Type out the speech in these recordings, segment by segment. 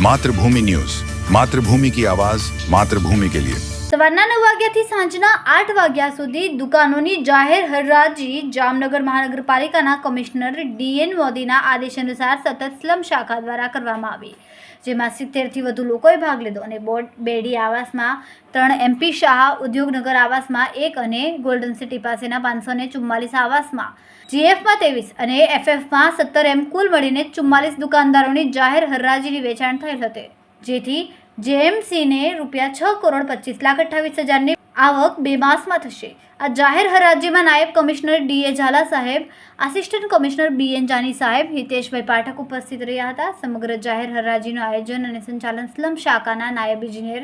Mathrubhumi news Mathrubhumi કી આવાજ માતૃભૂમિ કે લિયે. સવારના નવ વાગ્યાથી સાંજના આઠ વાગ્યા સુધી દુકાનોની જાહેર હરરાજી જામનગર મહાનગરપાલિકાના કમિશનર ડીએન મોદીના આદેશ અનુસાર સતત સ્લમ શાખા દ્વારા કરવામાં આવી. જેમાં સિત્તેરથી વધુ લોકોએ ભાગ લીધો અને બોર્ડ બેડી આવાસમાં ત્રણ એમપી શાહ, ઉદ્યોગનગર આવાસમાં એક અને ગોલ્ડન સિટી પાસેના પાંચસો ને ચુમ્માલીસ આવાસમાં. જીએફમાં ત્રેવીસ અને એફએફમાં સત્તર એમ કુલ મળીને ચુમ્માલીસ દુકાનદારોની જાહેર હરરાજીની વેચાણ થયેલ હતી. જેથી જેએમસીને રૂપિયા છ કરોડ પચીસ લાખ અઠ્ઠાવીસ હજારની આવક બે માસમાં થશે. આ જાહેર હરાજીમાં નાયબ commissioner D A Zala Saheb, assistant commissioner B N Jani Saheb, Hiteshbhai Pathak ઉપસ્થિત રહ્યા હતા. સમગ્ર જાહેર હરાજીનું આયોજન અને સંચાલન સ્લમ શાખાના નાયબ ઇજનેર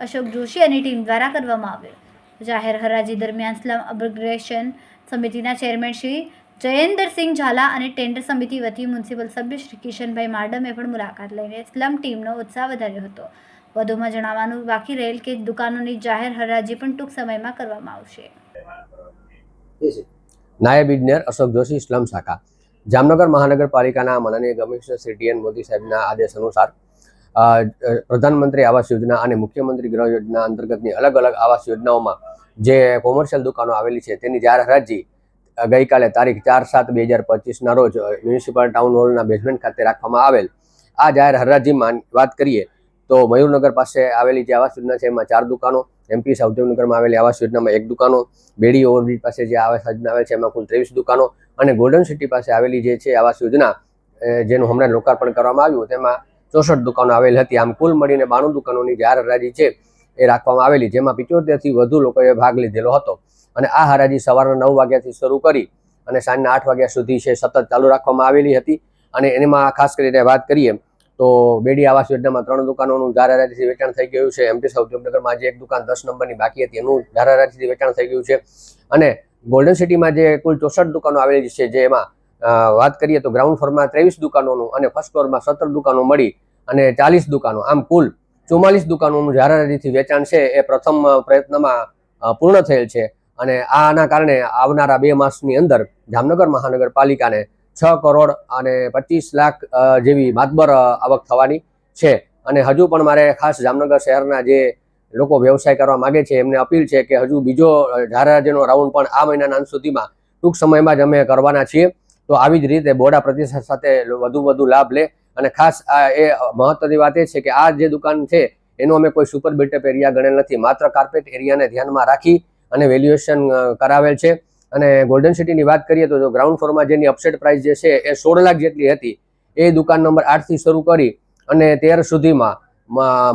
અશોક જોશી અને ટીમ દ્વારા કરવામાં આવ્યું. જાહેર હરાજી દરમિયાન સ્લમ અપગ્રેશન સમિતિના ચેરમેન શ્રી જયેન્દ્રસિંહ ઝાલા અને ટેન્ડર સમિતિ વતી મ્યુનિસિપલ સભ્ય શ્રી કિશનભાઈ માડમે પણ મુલાકાત લઈને સ્લમ ટીમનો ઉત્સાહ વધાર્યો હતો. વધુમાં જણાવવાનું બાકી રહેલ કે દુકાનોની જાહેર હરાજી પણ ટૂંક સમયમાં કરવામાં આવશે. નાયબ ઇજનેર અશોક જોશી, સ્લમ શાખા. જામનગર મહાનગરપાલિકાના માનનીય કમિશનર શ્રી ટી મોદી સાહેબના આદેશ અનુસાર પ્રધાનમંત્રી આવાસ યોજના અને મુખ્યમંત્રી ગૃહ યોજના અંતર્ગતની અલગ અલગ આવાસ યોજનાઓમાં જે કોમર્શિયલ દુકાનો આવેલી છે તેની જાહેર હરાજી ગઈકાલે તારીખ ચાર સાત બે હજાર પચીસના રોજ મ્યુનિસિપાલ ટાઉન હોલના બેઝમેન્ટ ખાતે રાખવામાં આવેલ આ જાહેર હરાજીમાં વાત કરીએ તો મયુરનગર પાસે આવેલી જે આવાસ યોજના છે, એમાં ચાર દુકાનો એમપી સાઉથનગરમાં આવેલી આવાસ યોજનામાં એક દુકાનો, બેડી ઓવરબ્રિજ પાસે જે આવાસ યોજના આવેલ છે, એમાં કુલ ત્રેવીસ દુકાનો અને ગોલ્ડન સિટી પાસે આવેલી જે છે આવાસ યોજના જેનું હમણાં લોકાર્પણ કરવામાં આવ્યું, તેમાં ચોસઠ દુકાનો આવેલી હતી. આમ કુલ મળીને બાણું દુકાનોની જાહેર હરાજી છે, એ રાખવામાં આવેલી, જેમાં પિચોતેરથી વધુ લોકોએ ભાગ લીધેલો હતો. અને આ હરાજી સવારના નવ વાગ્યાથી શરૂ કરી અને સાંજના આઠ વાગ્યા સુધી છે સતત ચાલુ રાખવામાં આવેલી હતી. અને એમાં ખાસ કરીને વાત કરીએ તો બેડી આવાસ યોજનામાં ત્રણ દુકાનોનું જાહેર હરાજીથી વેચાણ થઈ ગયું છે. એમપી ઉદ્યોગનગરમાં જે એક દુકાન દસ નંબરની બાકી હતી. એનું જાહેર વેચાણ થઈ ગયું છે. અને ગોલ્ડન સિટીમાં જે કુલ ચોસઠ દુકાનો આવેલી છે જે એમાં વાત કરીએ તો ગ્રાઉન્ડ ફ્લોરમાં ત્રેવીસ દુકાનોનું અને ફર્સ્ટ ફ્લોરમાં સત્તર દુકાનો મળી અને ચાલીસ દુકાનો. આમ કુલ ચુમ્માલીસ દુકાનોનું જાહેર હરાજીથી વેચાણ છે. એ પ્રથમ પ્રયત્નમાં પૂર્ણ થયેલ છે. અને આના કારણે આવનારા બે માસની અંદર જામનગર મહાનગરપાલિકાને છ કરોડ અને પચીસ લાખ જેવી માતબર આવક થવાની છે. અને હજુ પણ મારે ખાસ જામનગર શહેરના જે લોકો વ્યવસાય કરવા માગે છે એમને અપીલ છે કે હજુ બીજો અ, રાઉન્ડ પણ આ મહિનાના અંત સુધીમાં ટૂંક સમયમાં જ અમે કરવાના છીએ. તો આવી જ રીતે બોડા પ્રતિસાદ સાથે વધુ વધુ લાભ લે. અને ખાસ આ એ મહત્વની વાત એ છે કે આ જે દુકાન છે એનું અમે કોઈ સુપર બિલ્ટઅપ એરિયા ગણેલ નથી. માત્ર કાર્પેટ એરિયાને ધ્યાનમાં રાખી અને વેલ્યુએશન કરાવેલ છે. અને ગોલ્ડન સિટીની વાત કરીએ તો ગ્રાઉન્ડ ફ્લોરમાં જેની અપસેટ પ્રાઇસ જે છે એ સોળ લાખ જેટલી હતી. એ દુકાન નંબર આઠથી શરૂ કરી અને તેર સુધીમાં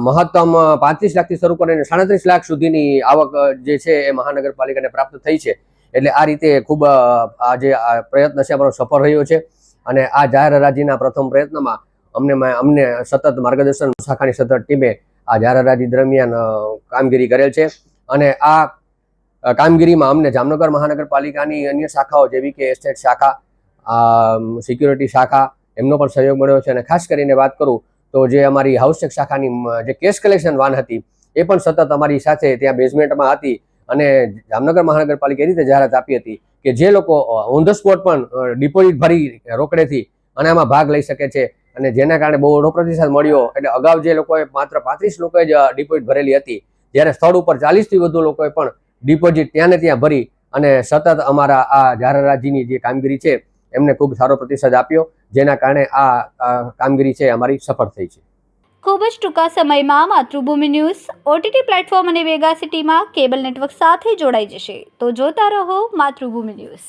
મહત્તમ પાંત્રીસ લાખથી શરૂ કરીને સાડત્રીસ લાખ સુધીની આવક જે છે એ મહાનગરપાલિકાને પ્રાપ્ત થઈ છે. એટલે આ રીતે ખૂબ આ જે પ્રયત્ન છે અમારો સફળ રહ્યો છે. અને આ જાહેર હરાજીના પ્રથમ પ્રયત્નમાં અમને અમને સતત માર્ગદર્શન શાખાની સતત ટીમે આ જાહેર હરાજી દરમિયાન કામગીરી કરેલ છે. અને આ કામગીરીમાં અમને જામનગર મહાનગરપાલિકાની અન્ય શાખાઓ જેવી કે એસ્ટેટ શાખા સિક્યુરિટી શાખા, એમનો પણ સહયોગ મળ્યો છે. અને ખાસ કરીને વાત કરું તો જે અમારી હાઉસટેક શાખાની જે કેશ કલેક્શન વાન હતી, એ પણ સતત અમારી સાથે ત્યાં બેઝમેન્ટમાં હતી અને જામનગર મહાનગરપાલિકા એ રીતે જાહેરાત આપી હતી કે જે લોકો ઓન ધ સ્પોટ પણ ડિપોઝિટ ભરી રોકડેથી અને આમાં ભાગ લઈ શકે છે અને જેના કારણે બહુ ઓછો પ્રતિસાદ મળ્યો. એટલે અગાઉ જે લોકોએ માત્ર પાંત્રીસ લોકોએ જ ડિપોઝિટ ભરેલી હતી, જ્યારે સ્થળ ઉપર ચાલીસથી વધુ લોકોએ પણ ડિપોઝિટ ત્યાં ને ત્યાં ભરી અને સતત અમારા આ જાહેર જે કામગીરી છે, એમને ખૂબ સારો પ્રતિસાદ આપ્યો, જેના કારણે આ કામગીરી છે અમારી સફળ થઈ છે. ખૂબ જ ટૂંકા સમયમાં માતૃભૂમિ ન્યૂઝ, ઓટીટી પ્લેટફોર્મ અને વેગા સિટીમાં કેબલ નેટવર્ક સાથે જોડાઈ જશે. તો જોતા રહો માતૃભૂમિ ન્યૂઝ.